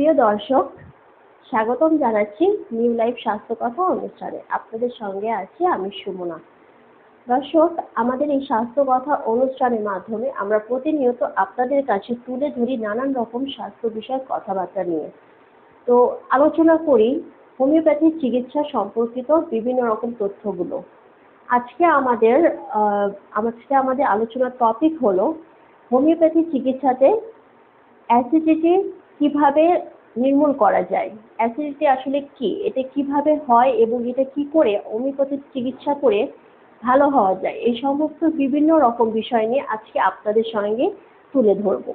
প্রিয় দর্শক, স্বাগতম জানাচ্ছি নিউ লাইফ স্বাস্থ্য কথা অনুষ্ঠানে। আপনাদের সঙ্গে আছি আমি সুমনা। দর্শক, আমাদের এই স্বাস্থ্য কথা অনুষ্ঠানের মাধ্যমে আমরা প্রতিনিয়ত আপনাদের কাছে তুলে ধরি নানান রকম স্বাস্থ্য বিষয়ক কথাবার্তা নিয়ে। তো আলোচনা করি হোমিওপ্যাথির চিকিৎসা সম্পর্কিত বিভিন্ন রকম তথ্যগুলো। আজকে আমাদের আজকে আমাদের আলোচনার টপিক হলো হোমিওপ্যাথি চিকিৎসাতে অ্যাসিডিটি কীভাবে নির্মূল করা যায়? অ্যাসিডিটি আসলে কি? এটা কীভাবে হয় এবং এটা কি করে হোমিওপ্যাথিক চিকিৎসা করে ভালো হওয়া যায়? এই সমস্ত বিভিন্ন রকম বিষয় নিয়ে আজকে আপনাদের সঙ্গে তুলে ধরব।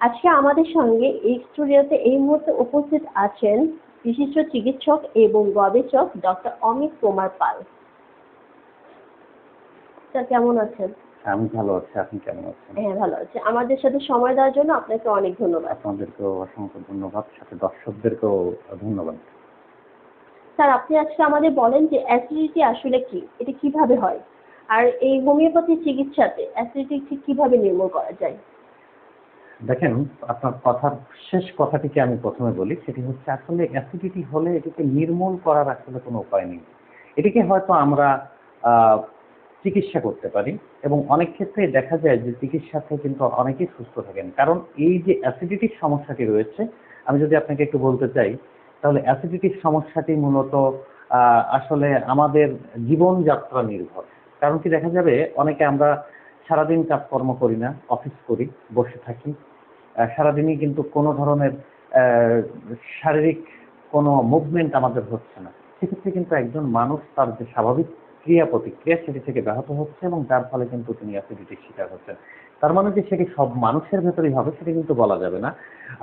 আজকে আমাদের সঙ্গে এই স্টুডিওতে এই মুহূর্তে উপস্থিত আছেন বিশিষ্ট চিকিৎসক এবং গবেষক ডক্টর অমিত কুমার পাল। স্যার, কেমন আছেন? আমি ভালো আছি। আপনি কেমন আছেন? হ্যাঁ ভালো আছে। আমাদের সাথে সময় দেওয়ার জন্য আপনাকে অনেক ধন্যবাদ। আপনাদেরকেও অসংখ্য ধন্যবাদ। সাথে দর্শকদেরকেও ধন্যবাদ। স্যার আপনি আজকে আমাদের বলেন যে অ্যাসিডিটি আসলে কি? এটা কীভাবে হয়? আর এই হোমিওপ্যাথি চিকিৎসাতে অ্যাসিডিটি ঠিক কীভাবে নির্মূল করা যায়? দেখেন আপনার কথার শেষ কথাটিকে আমি প্রথমে বলি সেটি হচ্ছে আসলে অ্যাসিডিটি হলে এটিকে নির্মূল করার আসলে কোনো উপায় নেই। এটিকে হয়তো আমরা চিকিৎসা করতে পারি এবং অনেক ক্ষেত্রে দেখা যায় যে চিকিৎসাতে কিন্তু অনেকেই সুস্থ থাকেন। কারণ এই যে অ্যাসিডিটির সমস্যাটি রয়েছে, আমি যদি আপনাকে একটু বলতে চাই, তাহলে অ্যাসিডিটির সমস্যাটি মূলত আসলে আমাদের জীবনযাত্রা নির্ভর। কারণ কি দেখা যাবে, অনেকে আমরা সারাদিন কাজকর্ম করি না, অফিস করি, বসে থাকি। সারাদিনই কিন্তু কোনো ধরনের শারীরিক কোনো মুভমেন্ট আমাদের হচ্ছে না। সেক্ষেত্রে কিন্তু একজন মানুষ তার যে স্বাভাবিক ক্রিয়া প্রতিক্রিয়া সেটি থেকে ব্যাহত হচ্ছে এবং যার ফলে কিন্তু তিনি অ্যাসিডিটির শিকার হচ্ছেন। তার মানে যে সেটি সব মানুষের ভেতরেই হবে সেটি কিন্তু বলা যাবে না।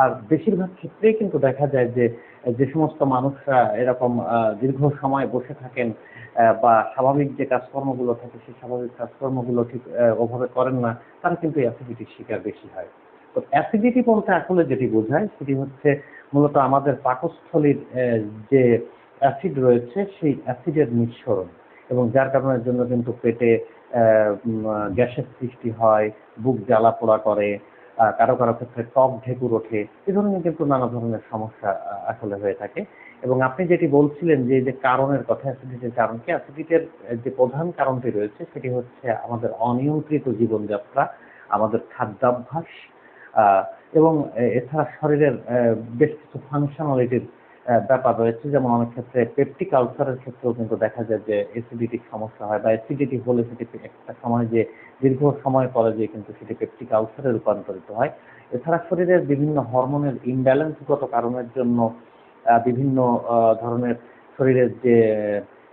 আর বেশিরভাগ ক্ষেত্রেই কিন্তু দেখা যায় যে যে সমস্ত মানুষরা এরকম দীর্ঘ সময় বসে থাকেন বা স্বাভাবিক যে কাজকর্মগুলো থাকে সেই স্বাভাবিক কাজকর্মগুলো ঠিক ওভাবে করেন না, তারা কিন্তু অ্যাসিডিটির শিকার বেশি হয়। তো অ্যাসিডিটি বলতে আসলে যেটি বোঝায় সেটি হচ্ছে মূলত আমাদের পাকস্থলীর যে অ্যাসিড রয়েছে সেই অ্যাসিডের নিঃসরণ। এবং যার কারণের জন্য কিন্তু পেটে গ্যাসের সৃষ্টি হয়, বুক জ্বালা পোড়া করে কারও কারও ক্ষেত্রে ত্বক ঢেকুর ওঠে, এ ধরনের কিন্তু নানা ধরনের সমস্যা আসলে হয়ে থাকে। এবং আপনি যেটি বলছিলেন যে যে কারণের কথা, অ্যাসিডিটির কারণ কি? অ্যাসিডিটির যে প্রধান কারণটি রয়েছে, সেটি হচ্ছে আমাদের অনিয়ন্ত্রিত জীবনযাত্রা, আমাদের খাদ্যাভ্যাস এবং এছাড়া শরীরের বেশ কিছু ফাংশনালিটির ব্যাপার রয়েছে। যেমন অনেক ক্ষেত্রে পেপটিক আলসারের ক্ষেত্রেও কিন্তু দেখা যায় যে অ্যাসিডিটির সমস্যা হয় বা অ্যাসিডিটি হলে সেটি একটা সময় যে দীর্ঘ সময় পরে যে কিন্তু সেটি পেপটিক আলসারে রূপান্তরিত হয়। এছাড়া শরীরের বিভিন্ন হরমোনের ইমব্যালেন্সগত কারণের জন্য বিভিন্ন ধরনের শরীরের যে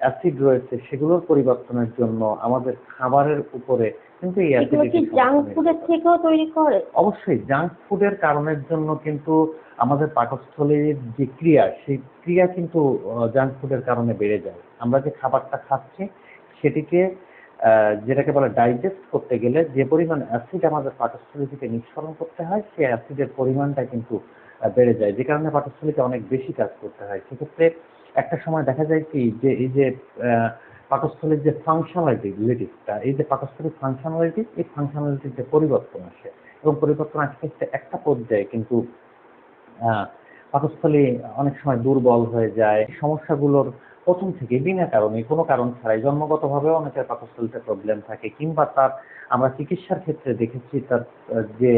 অ্যাসিড রয়েছে সেগুলোর পরিবর্তনের জন্য আমাদের খাবারের উপরে কিন্তু এগুলো কি জাঙ্ক ফুডের থেকেও তৈরি করে? অবশ্যই জাঙ্ক ফুডের কারণের জন্য কিন্তু আমাদের পাকস্থলীর যে ক্রিয়া সেই ক্রিয়া কিন্তু জাঙ্ক ফুডের কারণে বেড়ে যায়। আমরা যে খাবারটা খাচ্ছি সেটিকে যেটাকে বলে ডাইজেস্ট করতে গেলে যে পরিমাণ অ্যাসিড আমাদের পাকস্থলী থেকে নিঃসরণ করতে হয় সেই অ্যাসিডের পরিমাণটা কিন্তু বেড়ে যায়। যে কারণে পাকস্থলীতে অনেক বেশি কাজ করতে হয়। সেক্ষেত্রে একটা সময় দেখা যায় কি যে এই যে আহ, পাকস্থলীর যে ফাংশনালিটিটা এই যে পাকস্থলীর ফাংশনালিটি এই ফাংশনালিটির যে পরিবর্তন আসে এবং পরিবর্তন আসতে আসতে একটা পর্যায়ে কিন্তু পাকস্থলী অনেক সময় দুর্বল হয়ে যায়। সমস্যাগুলোর প্রথম থেকে বিনা কারণে কোনো কারণ ছাড়াই জন্মগতভাবে অনেকের পাকস্থলীতে প্রবলেম থাকে কিংবা তার, আমরা চিকিৎসার ক্ষেত্রে দেখেছি তার যে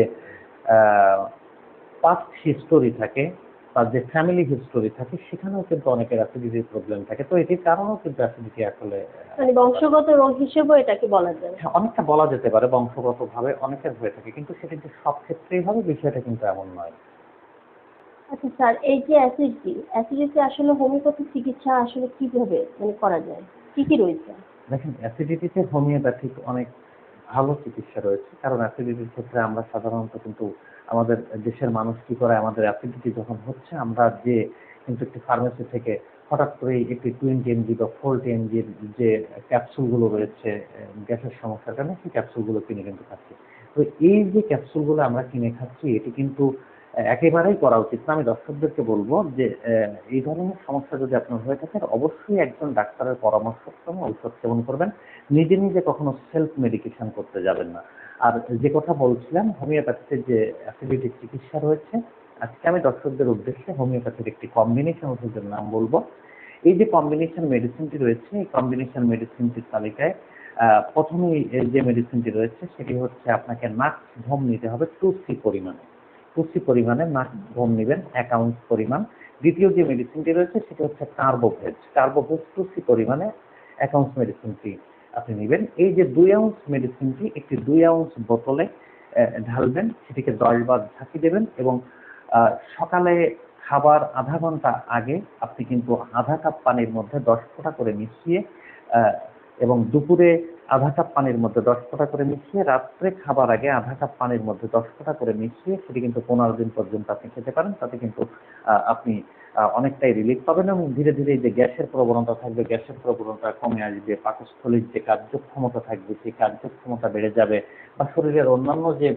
পাস্ট হিস্টোরি থাকে তার যে ফ্যামিলি হিস্টোরি থাকে সেখানেও কিন্তু অনেকের অ্যাসিডিটির প্রবলেম থাকে। তো এটির কারণেও কিন্তু অ্যাসিডিটি আসলে মানে বংশগত রোগ হিসেবেও এটাকে বলা যায়। হ্যাঁ, অনেকটা বলা যেতে পারে বংশগতভাবে অনেকের হয়ে থাকে কিন্তু সেটা যে সব ক্ষেত্রেই হবে বিষয়টা কিন্তু এমন নয়। আচ্ছা স্যার এই যে অ্যাসিডিটি অ্যাসিডিটি আসলে হোমিওপ্যাথি চিকিৎসা আসলে কীভাবে মানে করা যায়? কি কি রয়েছে? দেখেন অ্যাসিডিটিতে হোমিওপ্যাথিক অনেক ভালো চিকিৎসা রয়েছে। কারণ অ্যাসিডিটির ক্ষেত্রে আমরা সাধারণত কিন্তু আমাদের দেশের মানুষ কি করে, আমাদের অ্যাসিডিটি যখন হচ্ছে, আমরা যে কিন্তু একটি ফার্মেসি থেকে হঠাৎ করে একটি টোয়েন্টি এমজি বা ফোরটি এমজির যে ক্যাপসুলগুলো রয়েছে গ্যাসের সমস্যার কারণে সেই ক্যাপসুলগুলো কিনে কিন্তু খাচ্ছি। তো এই যে ক্যাপসুলগুলো আমরা কিনে খাচ্ছি, এটি কিন্তু একেবারেই করা উচিত না। আমি দর্শকদেরকে বলব যে এই ধরনের সমস্যা যদি আপনার হয়ে থাকে, অবশ্যই একজন ডাক্তারের পরামর্শক্রমে ঔষধ সেবন করবেন। নিজে নিজে কখনো সেলফ মেডিকেশন করতে যাবেন না। আর যে কথা বলছিলাম হোমিওপ্যাথিতে যে অ্যাসিডিটির চিকিৎসা রয়েছে, আজকে আমি দর্শকদের উদ্দেশ্যে হোমিওপ্যাথির একটি কম্বিনেশন ওষুধের নাম বলব। এই যে কম্বিনেশন মেডিসিনটি রয়েছে, এই কম্বিনেশন মেডিসিনটির তালিকায় প্রথমেই যে মেডিসিনটি রয়েছে, সেটি হচ্ছে আপনাকে নাক্স ভোম নিতে হবে টু সি পরিমাণে। সি পরিমাণে নাক্স ভোম নেবেন, এক আউন্স পরিমাণ। দ্বিতীয় যে মেডিসিনটি রয়েছে, সেটি হচ্ছে কার্বোভেজ কার্বোভেজ সি পরিমাণে এক আউন্স মেডিসিনটি আপনি নেবেন। এই যে দুই আউন্স মেডিসিনটি একটি দুই আউন্স বোতলে ঢালবেন, সেটিকে দশ বার ঝাঁকি দেবেন এবং সকালে খাবার আধা ঘণ্টা আগে আপনি কিন্তু আধা কাপ পানির মধ্যে দশ ফোঁটা করে মিশিয়ে এবং দুপুরে আধা কাপ পানির মধ্যে দশ ফোঁটা করে মিশিয়ে রাত্রে খাবার আগে আধা কাপ পানির মধ্যে দশ ফোঁটা করে মিশিয়ে, সেটি কিন্তু পনেরো দিন পর্যন্ত আপনি খেতে পারেন। তাতে কিন্তু আপনি অনেকটাই রিলিফ পাবেন এবং ধীরে ধীরে যে গ্যাসের প্রবণতা থাকবে, গ্যাসের প্রবণতা কমে আসবে, পাকস্থলীর যে কার্যক্ষমতা থাকবে, সেই কার্যক্ষমতা বেড়ে যাবে বা শরীরের অন্যান্য যে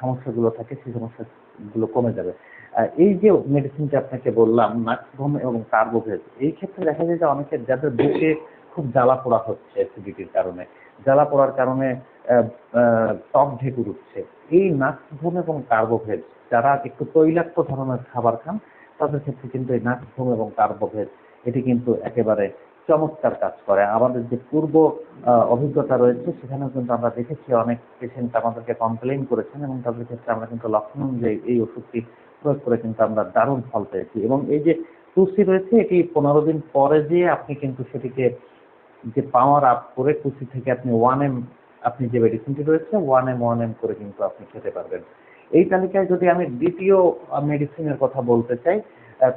সমস্যাগুলো থাকে, সেই সমস্যাগুলো কমে যাবে। এই যে মেডিসিনটা আপনাকে বললাম নাক্সভম এবং কার্বোভেজ এই ক্ষেত্রে দেখা যায় যে অনেকের যাদের বুকে খুব জ্বালা পোড়া হচ্ছে অ্যাসিডিটির কারণে। জ্বালা পোড়ার কারণে ত্বক ঢেকুর উঠছে। এই নাক্সভম এবং কার্বোভেজ, যারা একটু তৈলাক্ত ধরনের খাবার খান, তাদের ক্ষেত্রে কিন্তু এই নাক্সভম এবং কার্বোভেজ, এটি কিন্তু একেবারে চমৎকার কাজ করে। আমাদের যে পূর্ব অভিজ্ঞতা রয়েছে, সেখানেও কিন্তু আমরা দেখেছি অনেক পেশেন্ট আমাদেরকে কমপ্লেইন করেছেন এবং তাদের ক্ষেত্রে আমরা কিন্তু লক্ষণ অনুযায়ী এই ওষুধটি প্রয়োগ করে কিন্তু আমরা দারুণ ফল পেয়েছি। এবং এই যে টুসি রয়েছে, এটি পনেরো দিন পরে যেয়ে আপনি কিন্তু সেটিকে যে পাওয়ার আপ করে টুসি থেকে আপনি ওয়ান এম আপনি যে মেডিসিনটি রয়েছে ওয়ান এম ওয়ান এম করে কিন্তু আপনি খেতে পারবেন। এই তালিকায় যদি আমি দ্বিতীয় মেডিসিনের কথা বলতে চাই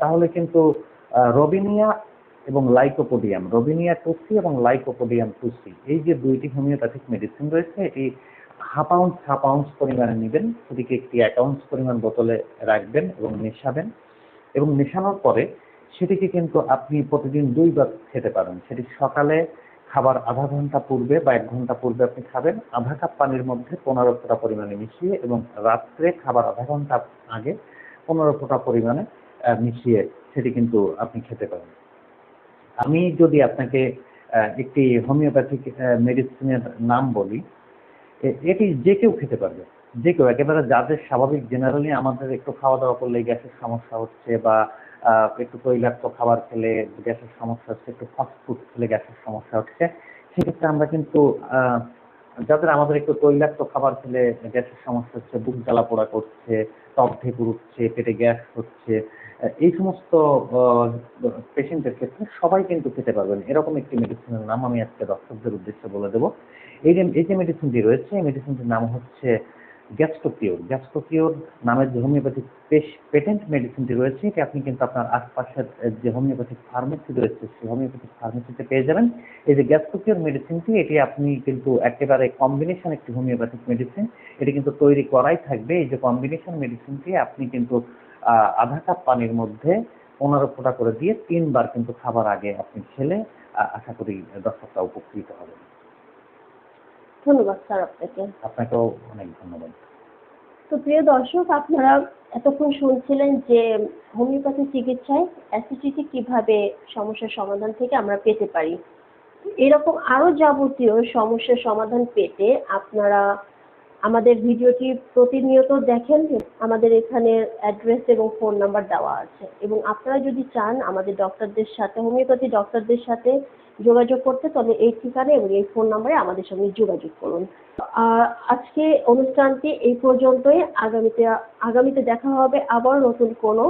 তাহলে কিন্তু রবিনিয়া এবং লাইকোপোডিয়াম, রবিনিয়া টুসি এবং লাইকোপোডিয়াম টুসি এই যে দুইটি হোমিওপ্যাথিক মেডিসিন রয়েছে, এটি হাফ আউন্স হাফ আউন্স পরিমাণে নেবেন সেটিকে একটি এক আউন্স পরিমাণ বোতলে রাখবেন এবং মেশাবেন। এবং মেশানোর পরে সেটিকে কিন্তু আপনি প্রতিদিন দুইবার খেতে পারেন। সেটি সকালে খাবার আধা ঘণ্টা পূর্বে বা এক ঘণ্টা পূর্বে আপনি খাবেন, আধা কাপ পানির মধ্যে পনেরো ফোঁটা পরিমাণে মিশিয়ে এবং রাত্রে খাবার আধা ঘণ্টা আগে পনেরো ফোঁটা পরিমাণে মিশিয়ে সেটি কিন্তু আপনি খেতে পারেন। আমি যদি আপনাকে একটি হোমিওপ্যাথিক মেডিসিনের নাম বলি এটি যে কেউ খেতে পারবে। যে কেউ, একেবারে যাদের স্বাভাবিক জেনারেলি আমাদের একটু খাওয়া দাওয়া করলে গ্যাসের সমস্যা হচ্ছে বা একটু তৈলাক্ত খাবার খেলে গ্যাসের সমস্যা হচ্ছে, একটু ফাস্টফুড খেলে গ্যাসের সমস্যা হচ্ছে। সেক্ষেত্রে আমরা কিন্তু যাদের আমাদের একটু তৈলাক্ত খাবার খেলে গ্যাসের সমস্যা হচ্ছে, বুক জ্বালা পোড়া করছে, ত্বক ঢেকুর উঠছে, পেটে গ্যাস হচ্ছে এই সমস্ত পেশেন্টের ক্ষেত্রে সবাই কিন্তু খেতে পারবেন। এরকম একটি মেডিসিনের নাম আমি আজকে দর্শকদের উদ্দেশ্যে বলে দেবো। এই যে এই যে মেডিসিনটি রয়েছে, এই মেডিসিনটির নাম হচ্ছে গ্যাস্ট্রোকিওর। গ্যাস্ট্রোকিওর নামের যে হোমিওপ্যাথিক পেটেন্ট মেডিসিনটি রয়েছে, এটি আপনি কিন্তু আপনার আশপাশের যে হোমিওপ্যাথিক ফার্মেসি রয়েছে, সেই হোমিওপ্যাথিক ফার্মেসিতে পেয়ে যাবেন। এই যে গ্যাস্ট্রোকিওর মেডিসিনটি, এটি আপনি কিন্তু একেবারে কম্বিনেশন একটি হোমিওপ্যাথিক মেডিসিন। এটি কিন্তু তৈরি করাই থাকবে। এই যে কম্বিনেশন মেডিসিনটি, আপনি কিন্তু আধা কাপ পানির মধ্যে পনেরো ফোঁটা করে দিয়ে তিনবার কিন্তু খাবার আগে আপনি খেলে আশা করি দর্শকরা উপকৃত হবে ধন্যবাদ স্যার আপনাকে। আপনাকেও অনেক ধন্যবাদ। তো প্রিয় দর্শক আপনারা এতক্ষণ শুনছিলেন যে হোমিওপ্যাথি চিকিৎসায় অ্যাসিডিটি কীভাবে সমস্যার সমাধান থেকে আমরা পেতে পারি। এরকম আরও যাবতীয় সমস্যার সমাধান পেতে আপনারা আমাদের ভিডিওটি প্রতিনিয়ত দেখেন, আমাদের এখানে অ্যাড্রেস এবং ফোন নাম্বার দেওয়া আছে। এবং আপনারা যদি চান আমাদের ডক্টরদের সাথে হোমিওপ্যাথি ডক্টরদের সাথে যোগাযোগ করতে, তবে এই ঠিকানা এবং এই ফোন নাম্বারে আমাদের সঙ্গে যোগাযোগ করুন। আজকে অনুষ্ঠানটি এই পর্যন্তই। আগামীতে আগামীতে দেখা হবে আবার নতুন কোনো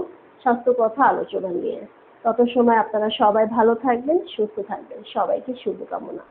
স্বাস্থ্য কথা আলোচনা নিয়ে। তত সময় আপনারা সবাই ভালো থাকবেন, সুস্থ থাকবেন। সবাইকে শুভকামনা।